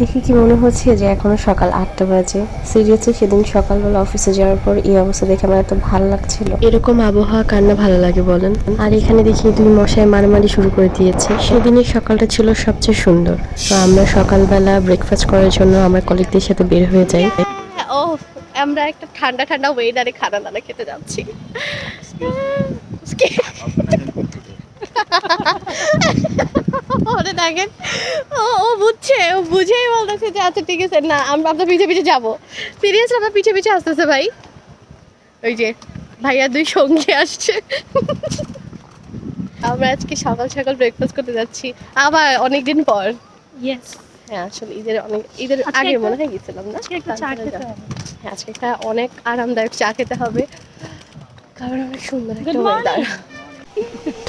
দেখে কি মনে হচ্ছে যে এখনও সকাল আটটা বাজে? সিরিয়াসলি সেদিন সকালবেলা অফিসে যাওয়ার পর এই অবস্থা দেখে আমার এত ভালো লাগছিল। এরকম আবহাওয়া কার না ভালো লাগে বলেন? আর এখানে দেখি দুই মশাই মারামারি শুরু করে দিয়েছে। সেদিনের সকালটা ছিল সবচেয়ে সুন্দর। তো আমরা সকালবেলা ব্রেকফাস্ট করার জন্য আমার কলিগদের সাথে বের হয়ে যাই। ও আমরা একটা ঠান্ডা ঠান্ডা ওয়েদারে খানা দানা খেতে যাচ্ছি। দেখেন। ও ও বুঝছে ও বুঝেই বলতেছে যে আচ্ছা ঠিক আছে না আমরা আপনার পিছে পিছে যাব। সিরিয়াসলি আমরা পিছে পিছে আসতেছে ভাই ওই যে ভাইয়া দুই সঙ্গী আসছে। আমরা আজকে সকাল সকাল ব্রেকফাস্ট করতে যাচ্ছি আবার অনেক দিন পর। ইয়েস হ্যাঁ আসলে ঈদের অনেক ঈদের আগে মনে হয় গেছিলাম না। হ্যাঁ আজকে একটা অনেক আরামদায়ক চা খেতে হবে। কারণ অনেক সুন্দর একটা ওয়েদার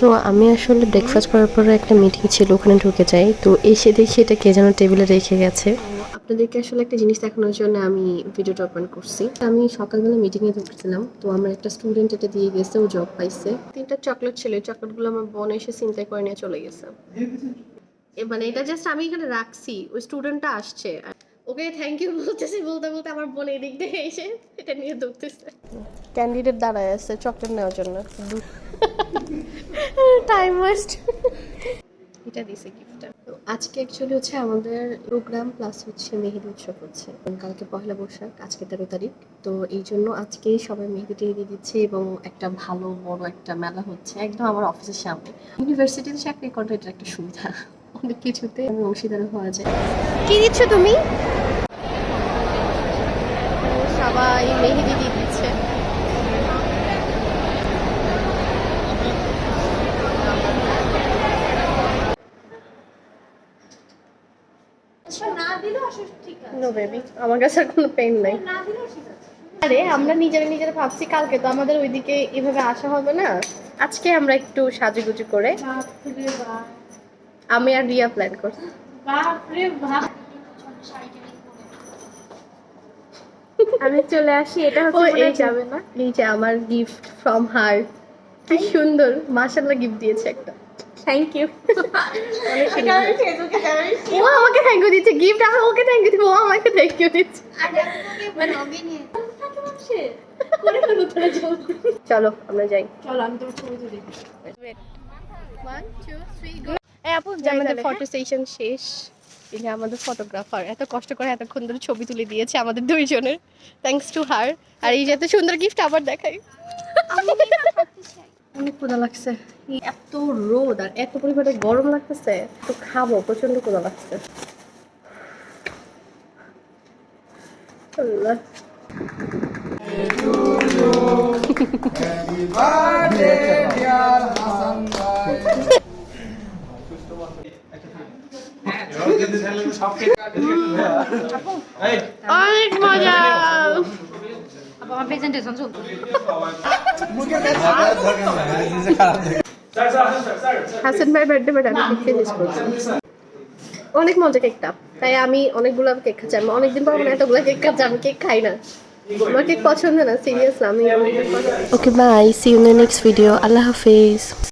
তো আমি আসলে ব্রেকফাস্ট করার পরে একটা মিটিং ছিল ওখানে ঢুকে যাই। তো এসে দেখি এটা কে যেন টেবিলে রেখে গেছে। আপনাদেরকে আসলে একটা জিনিস দেখানোর জন্য আমি ভিডিওটা ওপেন করছি। আমি সকালবেলা মিটিংয়ে ঢুকছিলাম তো আমার একটা স্টুডেন্ট এটা দিয়ে গেছে ও জব পাইছে। তিনটা চকলেট ছিল এই চকলেটগুলো আমার বোন এসে চিন্তাই করে নিয়ে চলে গেছে। মানে এটা জাস্ট আমি এখানে রাখছি ওই স্টুডেন্টটা আসছে। ওকে থ্যাংক ইউ বলতেছি বলতে বলতে আমার বোন এদিক দিয়ে এসে এটা নিয়ে ঢুকতেছে ক্যান্ডিডেট দাঁড়ায় আছে চকলেট নেওয়ার জন্য। টাইম ওয়েস্ট এটা দিছে গিফটটা তো আজকে অ্যাকচুয়ালি হচ্ছে আমাদের প্রোগ্রাম প্লাস হচ্ছে মেহেদি উৎসব হচ্ছে। এবং কালকে পহেলা বৈশাখ আজকে তেরো তারিখ। তো এই জন্য আজকেই সবাই মেহেদি টেহেদি দিচ্ছে এবং একটা ভালো বড় একটা মেলা হচ্ছে একদম আমার অফিসের সামনে। ইউনিভার্সিটিতে চাকরি করার এটা একটা সুবিধা। অনেক কিছুতে আমি অংশীদার হওয়া যায়। কি দিচ্ছ তুমি? সবাই মেহেদি দিয়ে দিচ্ছে আচ্ছা, না দিলেও অসুবিধা ঠিক আছে। নো বেবি আমার কাছে আর কোনো পেন নাই। না দিলেও ঠিক আছে। আরে আমরা নিজেরা নিজেরা ভাবছি কালকে তো আমাদের ওইদিকে এভাবে আসা হবে না। আজকে আমরা একটু সাজুগুজু করে আমি আর রিয়া প্ল্যান করছি। আমি চলে আসি এটা হচ্ছে যাবে না? এই যে আমার গিফট ফ্রম হার কি সুন্দর মাশাআল্লাহ গিফট দিয়েছে একটা। থ্যাংক ইউ ও আমাকে থ্যাংক ইউ দিচ্ছে গিফট আমি ওকে থ্যাংক ইউ দিব ও আমাকে থ্যাংক ইউ দিচ্ছে। চলো আমরা যাই। চলো আমি তোমার ছবি তুলি ওয়ান টু থ্রি গো আপু আমাদের ফটো সেশন শেষ। এই আমাদের ফটোগ্রাফার এত কষ্ট করে এতক্ষণ ধরে ছবি তুলে দিয়েছে আমাদের দুইজনের। থ্যাঙ্কস টু হার আর এই যে এত সুন্দর গিফট আবার দেখাই। অনেক ক্ষুধা লাগছে। এত রোদ আর এত পরিমাণে গরম লাগতেছে তো খাব প্রচণ্ড ক্ষুধা লাগছে। অনেক মজা। আমার প্রেজেন্টেশন চলতো হাসান ভাই বার্থডে বাট আমি কেক ফিনিশ করছি অনেক মজা কেকটা। তাই আমি অনেকগুলো কেক খাচ্ছি। আমি অনেকদিন পর মানে এতগুলো কেক খাচ্ছি আমি কেক খাই না। আমার কেক পছন্দ না সিরিয়াস আমি okay bye see you in the next video Allah Hafiz.